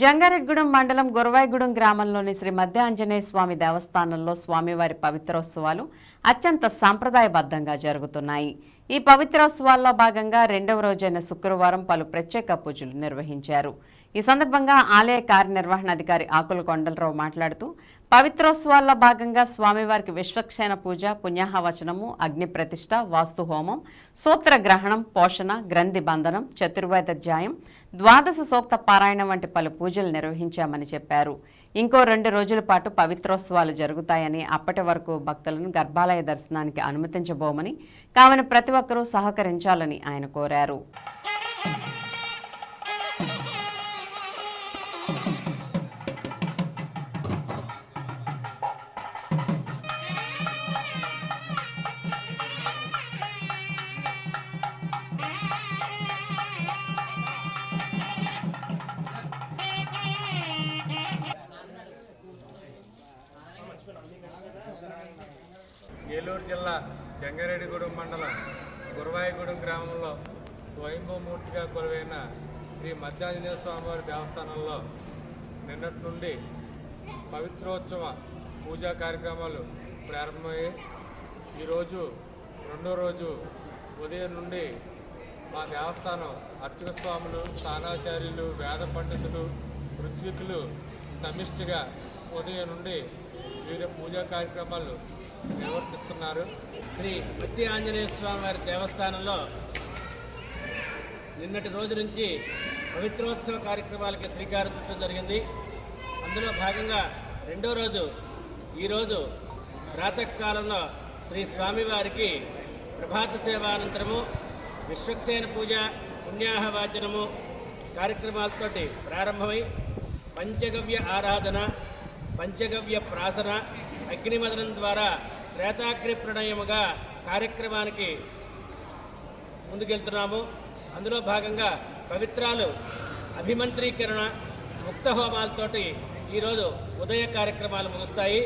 జంగారెడ్గూడెం మండలం గురవాయిగూడెం గ్రామంలోని శ్రీ మధ్య ఆంజనేయ స్వామి దేవస్థానంలో స్వామివారి పవిత్రోత్సవాలు అత్యంత సాంప్రదాయబద్ధంగా జరుగుతున్నాయి. ఈ పవిత్రోత్సవాల్లో భాగంగా రెండవ రోజైన శుక్రవారం పలు ప్రత్యేక పూజలు నిర్వహించారు. ఈ సందర్భంగా ఆలయ కార్యనిర్వహణాధికారి ఆకుల కొండలరావు మాట్లాడుతూ పవిత్రోత్సవాల్లో భాగంగా స్వామివారికి విశ్వక్షేణ పూజ పుణ్యాహవచనము అగ్ని ప్రతిష్ట వాస్తు హోమం సూత్రగ్రహణం పోషణ గ్రంథి బంధనం చతుర్వేద ధ్యాయం ద్వాదశ సూక్త పారాయణం వంటి పలు పూజలు నిర్వహించామని చెప్పారు. ఇంకో రెండు రోజుల పాటు పవిత్రోత్సవాలు జరుగుతాయని అప్పటి వరకు భక్తులను గర్భాలయ దర్శనానికి అనుమతించబోమని కావున ప్రతి ఒక్కరూ సహకరించాలని ఆయన కోరారు. ఏలూరు జిల్లా జంగారెడ్డిగూడెం మండలం గురవాయిగూడెం గ్రామంలో స్వయంభూమూర్తిగా కొలువైన శ్రీ మధ్యాంజనేయ స్వామివారి దేవస్థానంలో నిన్నటి నుండి పవిత్రోత్సవ పూజా కార్యక్రమాలు ప్రారంభమయ్యాయి. ఈరోజు రెండో రోజు ఉదయం నుండి మా దేవస్థానం అర్చక స్వాములు స్థానాచార్యులు వేద పండితులు ఋత్వికులు సమిష్టిగా ఉదయం నుండి వివిధ పూజా కార్యక్రమాలు నిర్వర్తిస్తున్నారు శ్రీ మత్తి ఆంజనేయ స్వామి వారి దేవస్థానంలో నిన్నటి రోజు నుంచి పవిత్రోత్సవ కార్యక్రమాలకి శ్రీకారం చుట్టడం జరిగింది. అందులో భాగంగా రెండో రోజు ఈరోజు ప్రాతకాలంలో శ్రీ స్వామివారికి ప్రభాత సేవానంతరము విశ్వక్సేన పూజ పుణ్యాహవాచనము కార్యక్రమాలతోటి ప్రారంభమై పంచగవ్య ఆరాధన పంచగవ్య ప్రాసన అగ్నిమదనం ద్వారా త్రేతాగ్ని ప్రణయముగా కార్యక్రమానికి ముందుకెళ్తున్నాము. అందులో భాగంగా పవిత్రాలు అభిమంత్రీకరణ ముక్త హోమాలతోటి ఈరోజు ఉదయ కార్యక్రమాలు ముగుస్తాయి.